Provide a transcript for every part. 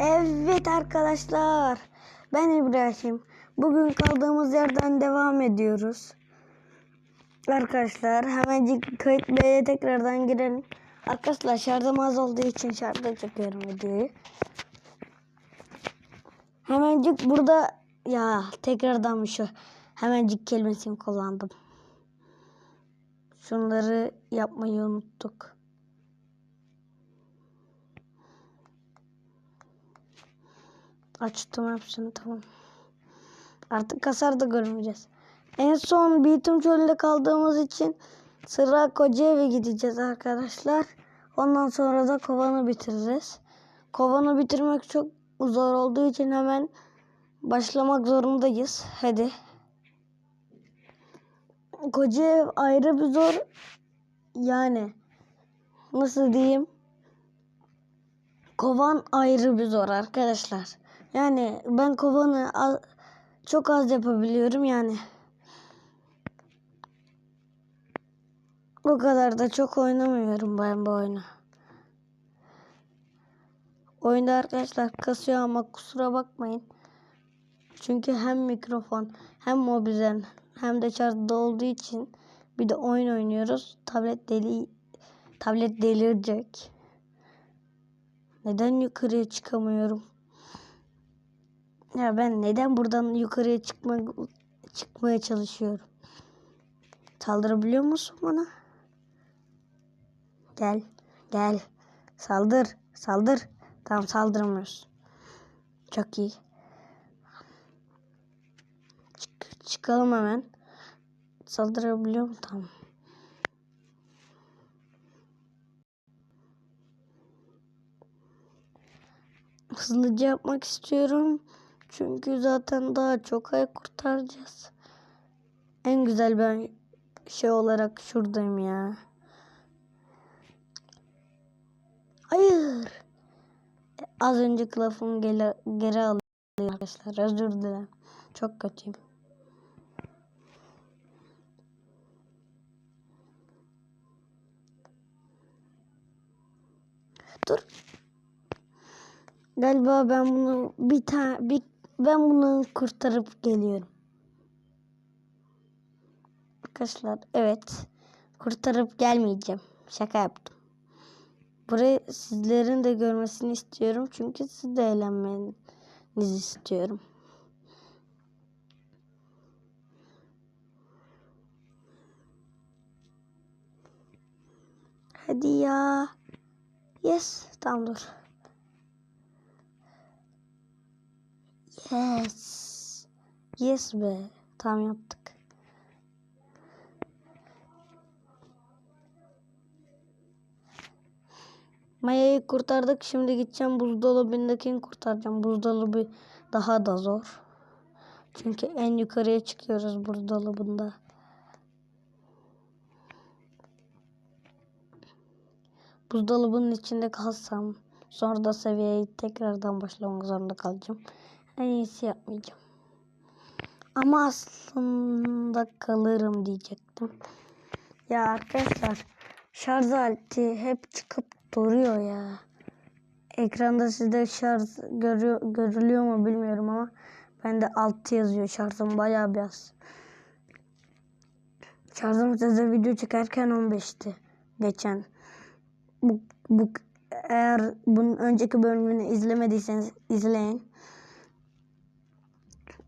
Evet arkadaşlar. Ben İbrahim. Bugün kaldığımız yerden devam ediyoruz. Arkadaşlar hemencik kayıt B'ye tekrardan girelim. Arkadaşlar şarjım az olduğu için şarjda çekiyorum videoyu. Hemencik burada ya tekrardan şu hemencik kelimesini kullandım. Şunları yapmayı unuttuk. Açtım hepsini tamam. Artık kasar da görmeyeceğiz. En son Bitum Çölü'nde kaldığımız için sıra Kocaeli'ye gideceğiz arkadaşlar. Ondan sonra da kovanı bitireceğiz. Kovanı bitirmek çok zor olduğu için hemen başlamak zorundayız. Hadi. Kocaeli ayrı bir zor. Yani nasıl diyeyim? Kovan ayrı bir zor arkadaşlar. Yani ben kovanı az, çok az yapabiliyorum yani. O kadar da çok oynamıyorum ben bu oyunu. Oyunda arkadaşlar kasıyor ama kusura bakmayın. Çünkü hem mikrofon hem mobizen hem de şarjda olduğu için bir de oyun oynuyoruz. Tablet deli tablet delirecek. Neden yukarıya çıkamıyorum? Ya ben neden buradan yukarıya çıkma, çıkmaya çalışıyorum? Saldırabiliyor musun bana? Gel. Gel. Saldır. Saldır. Tamam saldıramıyoruz. Çok iyi. Çık, çıkalım hemen. Saldırabiliyor mu? Tamam. Hızlıca yapmak istiyorum. Çünkü zaten daha çok ay kurtaracağız. En güzel ben şey olarak şuradayım ya. Hayır. Az önce lafımı geri, geri alıyorum arkadaşlar. Özür dilerim. Çok kötüyüm. Dur. Galiba ben bunu bir tane bir ben bunu kurtarıp geliyorum. Arkadaşlar evet kurtarıp gelmeyeceğim. Şaka yaptım. Burayı sizlerin de görmesini istiyorum. Çünkü siz de eğlenmenizi istiyorum. Hadi ya. Yes. Tamam dur. Yes. Yes be. Tamam yaptık. Maya'yı kurtardık. Şimdi gideceğim buzdolabındakini kurtaracağım. Buzdolabı daha da zor. Çünkü en yukarıya çıkıyoruz buzdolabında. Buzdolabının içinde kalsam sonra da seviyeyi tekrardan başlamak zorunda kalacağım. En iyisi yapmayacağım. Ama aslında kalırım diyecektim. Ya arkadaşlar şarj aleti hep çıkıp duruyor ya. Ekranda sizde şarj görüyor, görülüyor mu bilmiyorum ama bende 6 yazıyor şarjım bayağı bir az. Şarjım size video çekerken 15'ti geçen. Bu, bu eğer bunun önceki bölümünü izlemediyseniz izleyin.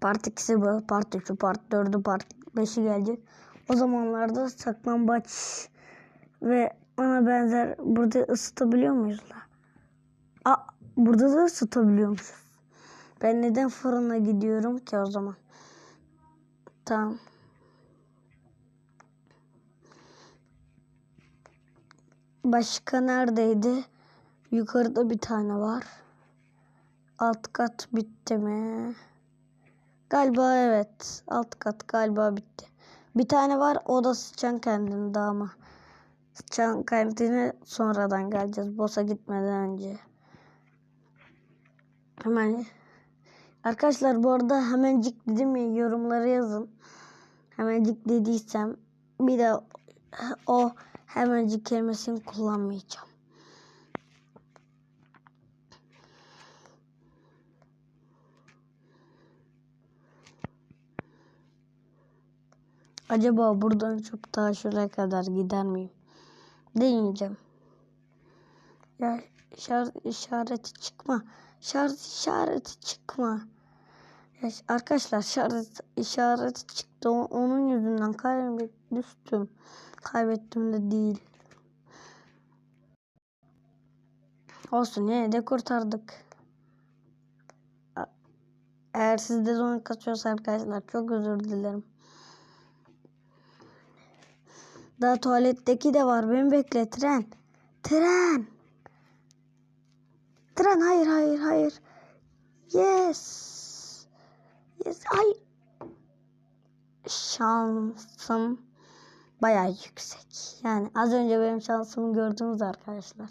Part 2'si bu. Part 3'ü, Part 4'ü, Part 5'i gelecek. O zamanlarda saklambaç ve ona benzer burada ısıtabiliyor muyuz la? Aa, burada da ısıtabiliyormuşuz. Ben neden fırına gidiyorum ki o zaman? Tamam. Başka neredeydi? Yukarıda bir tane var. Alt kat bitti mi? Galiba evet. Alt kat galiba bitti. Bir tane var o da sıçan kendini daha ama. Sıçan kendini sonradan geleceğiz. Boss'a gitmeden önce. Hemen. Arkadaşlar bu arada hemencik dedim ya yorumlara yazın. Hemencik dediysem bir de o hemencik kelimesini kullanmayacağım. Acaba buradan uçup ta şuraya kadar gider miyim? Deneyeceğim. Ya şarj işareti çıkma. Şarj işareti çıkma. Ya arkadaşlar şarj işareti çıktı. Onun yüzünden kaybet düştüm. Kaybettim de değil. Olsun yine de kurtardık. Eğer sizde zorluk kaçıyorsa arkadaşlar çok özür dilerim. Daha tuvaletteki de var. Beni bekle tren. Tren. Tren hayır hayır hayır. Yes. Yes. Ay. Şansım bayağı yüksek. Yani az önce benim şansımı gördünüz arkadaşlar.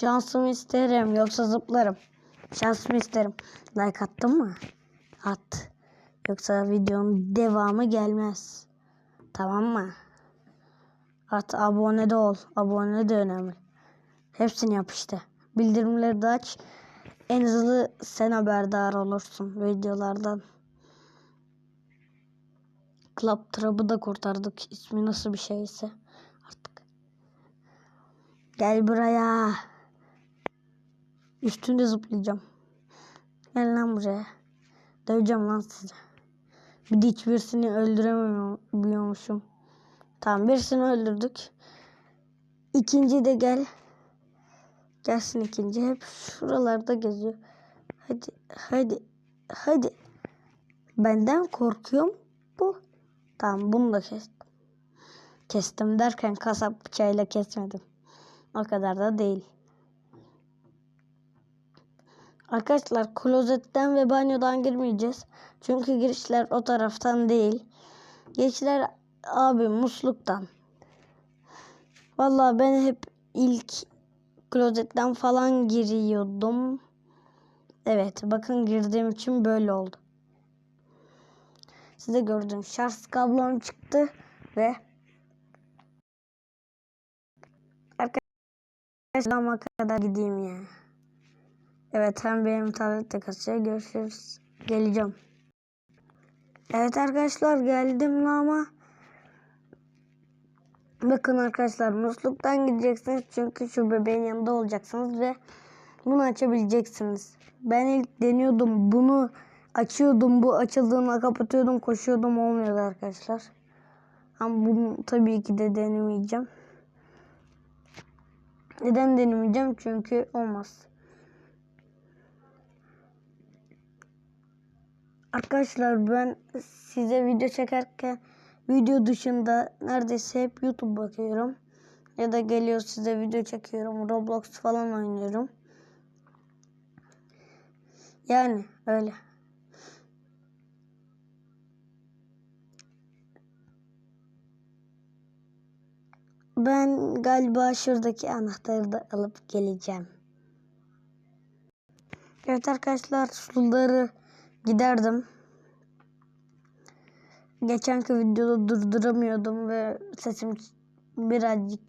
Şansımı isterim yoksa zıplarım. Şansımı isterim. Like attın mı? At. Yoksa videonun devamı gelmez. Tamam mı? At abone de ol. Abone de önemli. Hepsini yap işte. Bildirimleri de aç. En hızlı sen haberdar olursun videolardan. Club Trap'ı da kurtardık. İsmi nasıl bir şeyse artık. Gel buraya. Üstünde zıplayacağım. Gel lan buraya. Döveceğim lan sizi. Bir de hiçbirisini öldüremiyormuşum. Tamam birisini öldürdük. İkinci de gel. Gelsin ikinci. Hep şuralarda geziyor. Hadi hadi hadi. Benden korkuyorum bu. Tamam bunu da kestim. Kestim derken kasap bıçağıyla kesmedim. O kadar da değil. Arkadaşlar klozetten ve banyodan girmeyeceğiz. Çünkü girişler o taraftan değil. Girişler abi musluktan. Vallahi ben hep ilk klozetten falan giriyordum. Evet bakın girdiğim için böyle oldu. Size gördüm. Şarj kablom çıktı ve Arkadaşlar kadar gideyim ya. Evet hem benim tablette kasıyor. Görüşürüz. Geleceğim. Evet arkadaşlar geldim ama bakın arkadaşlar musluktan gideceksiniz çünkü şu bebeğin yanında olacaksınız ve bunu açabileceksiniz. Ben ilk deniyordum bunu açıyordum bu açıldığında kapatıyordum koşuyordum olmuyordu arkadaşlar. Ama bunu tabii ki de denemeyeceğim. Neden denemeyeceğim? Çünkü olmaz. Arkadaşlar ben size video çekerken video dışında neredeyse hep YouTube bakıyorum. Ya da geliyor size video çekiyorum. Roblox falan oynuyorum. Yani öyle. Ben galiba şuradaki anahtarı da alıp geleceğim. Evet arkadaşlar suları giderdim. Geçenki videoda durduramıyordum ve sesim birazcık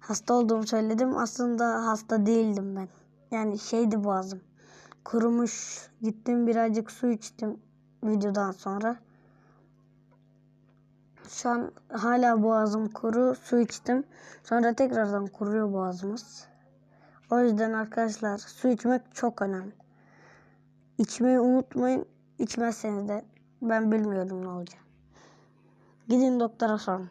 hasta olduğumu söyledim. Aslında hasta değildim ben. Yani şeydi boğazım. Kurumuş. Gittim birazcık su içtim videodan sonra. Şu an hala boğazım kuru. Su içtim. Sonra tekrardan kuruyor boğazımız. O yüzden arkadaşlar su içmek çok önemli. İçmeyi unutmayın. İçmezseniz de ben bilmiyorum ne olacak. Gidin doktora sorun.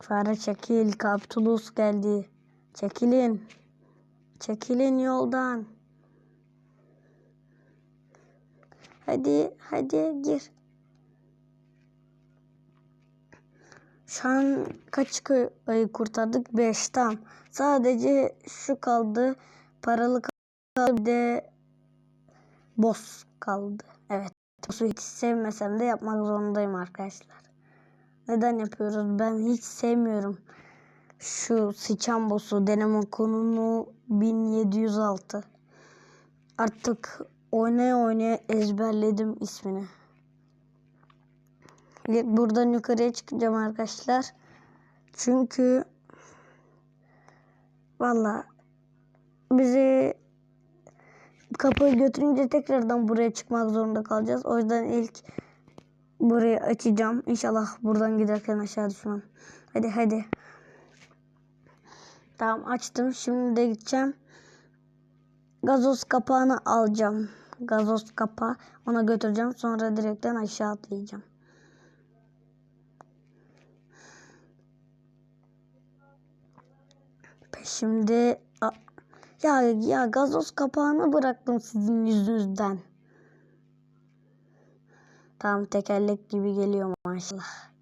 Fare çekil. Kaptulus geldi. Çekilin. Çekilin yoldan. Hadi hadi gir. Şu an kaç ayı kurtardık? 5 tam. Sadece şu kaldı. Paralı kaldı. Bir de boss kaldı. Evet. Boss'u hiç sevmesem de yapmak zorundayım arkadaşlar. Neden yapıyoruz? Ben hiç sevmiyorum. Şu sıçan boss'u deneme konunu 1706. Artık oynaya oynaya ezberledim ismini. Buradan yukarıya çıkacağım arkadaşlar. Çünkü valla bizi kapıyı götürünce tekrardan buraya çıkmak zorunda kalacağız. O yüzden ilk burayı açacağım. İnşallah buradan giderken aşağı düşmem. Hadi hadi. Tamam açtım. Şimdi de gideceğim. Gazoz kapağını alacağım. Gazoz kapağı. Ona götüreceğim. Sonra direkten aşağı atlayacağım. Şimdi ya ya gazoz kapağını bıraktım sizin yüzünüzden. Tam tekerlek gibi geliyor maşallah.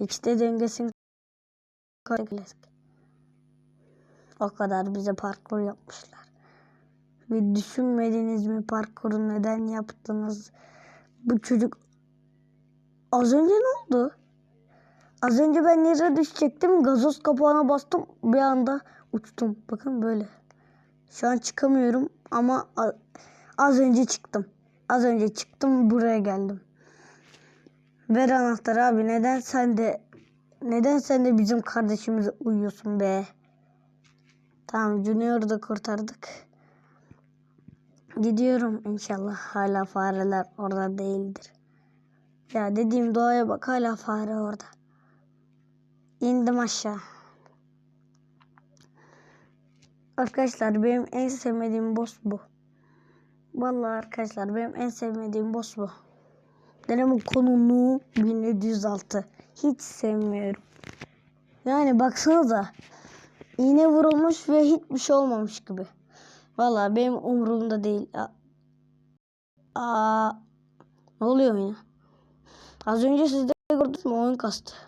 Hiç de dengesini. O kadar bize parkur yapmışlar. Bir düşünmediniz mi parkuru neden yaptınız? Bu çocuk az önce ne oldu? Az önce ben yere düşecektim. Gazoz kapağına bastım. Bir anda uçtum. Bakın böyle. Şu an çıkamıyorum ama az önce çıktım. Az önce çıktım buraya geldim. Ver anahtarı abi. Neden sen de neden sen de bizim kardeşimize uyuyorsun be? Tamam Junior'u da kurtardık. Gidiyorum inşallah. Hala fareler orada değildir. Ya dediğim doğaya bak hala fare orada. İndim aşağı. Arkadaşlar benim en sevmediğim boss bu. Vallahi arkadaşlar benim en sevmediğim boss bu. Deneme konunu 1706. Hiç sevmiyorum. Yani baksanıza. İğne vurulmuş ve hiçbir şey olmamış gibi. Vallahi benim umurumda değil. Aa, ne oluyor ya? Az önce siz de gördünüz mü oyun kastı.